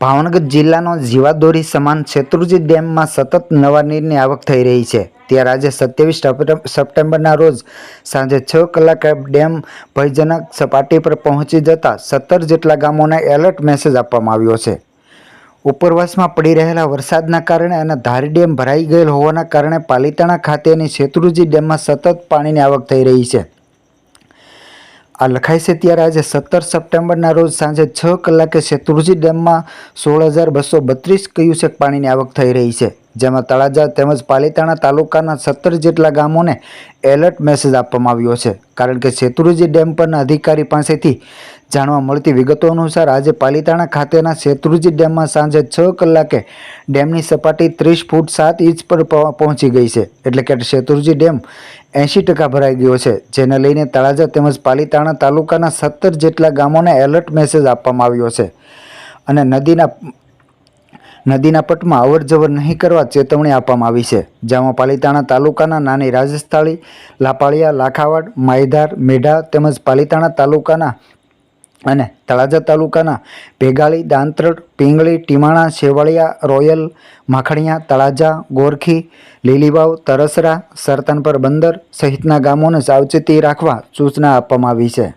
ભાવનગર જિલ્લાનો જીવાદોરી સમાન શેત્રુજી ડેમમાં સતત નવા નીરની આવક થઈ રહી છે. ત્યારે આજે સત્યાવીસ સપ્ટેમ્બરના રોજ સાંજે છ કલાકે ડેમ ભયજનક સપાટી પર પહોંચી જતા સત્તર જેટલા ગામોને એલર્ટ મેસેજ આપવામાં આવ્યો છે. ઉપરવાસમાં પડી રહેલા વરસાદના કારણે અને ધારી ડેમ ભરાઈ ગયેલ હોવાના કારણે પાલિતાણા ખાતેની શેત્રુજી ડેમમાં સતત પાણીની આવક થઈ રહી છે. આ લખાય છે ત્યારે આજે સત્તર સપ્ટેમ્બરના રોજ સાંજે છ કલાકે શેત્રુજી ડેમમાં સોળ હજાર બસો બત્રીસ ક્યુસેક પાણીની આવક થઈ રહી છે, જેમાં તળાજા તેમજ પાલિતાણા તાલુકાના સત્તર જેટલા ગામોને એલર્ટ મેસેજ આપવામાં આવ્યો છે, કારણ કે શેત્રુજી ડેમ પરના અધિકારી પાસેથી જાણવા મળતી વિગતો અનુસાર આજે પાલીતાણા ખાતેના શેત્રુજી ડેમમાં સાંજે છ કલાકે ડેમની સપાટી ત્રીસ ફૂટ સાત ઇંચ પર પહોંચી ગઈ છે. એટલે કે શેત્રુજી ડેમ એંશી ટકા ભરાઈ ગયો છે, જેને લઈને તળાજા તેમજ પાલિતાણા તાલુકાના સત્તર જેટલા ગામોને એલર્ટ મેસેજ આપવામાં આવ્યો છે. અને નદીના નદીના પટમાં અવર જવર નહીં કરવા ચેતવણી આપવામાં આવી છે, જેમાં પાલિતાણા તાલુકાના નાની રાજસ્થાળી, લાપાળિયા, લાખાવાડ, માયધાર, મેઢા તેમજ પાલિતાણા તાલુકાના અને તળાજા તાલુકાના ભેગાળી, દાંત્રડ, પિંગળી, ટીમાણા, શેવળિયા, રોયલ, માખણિયા, તળાજા, ગોરખી, લીલીવાવ, તરસરા, સરતનપર બંદર સહિતના ગામોને સાવચેતી રાખવા સૂચના આપવામાં આવી છે.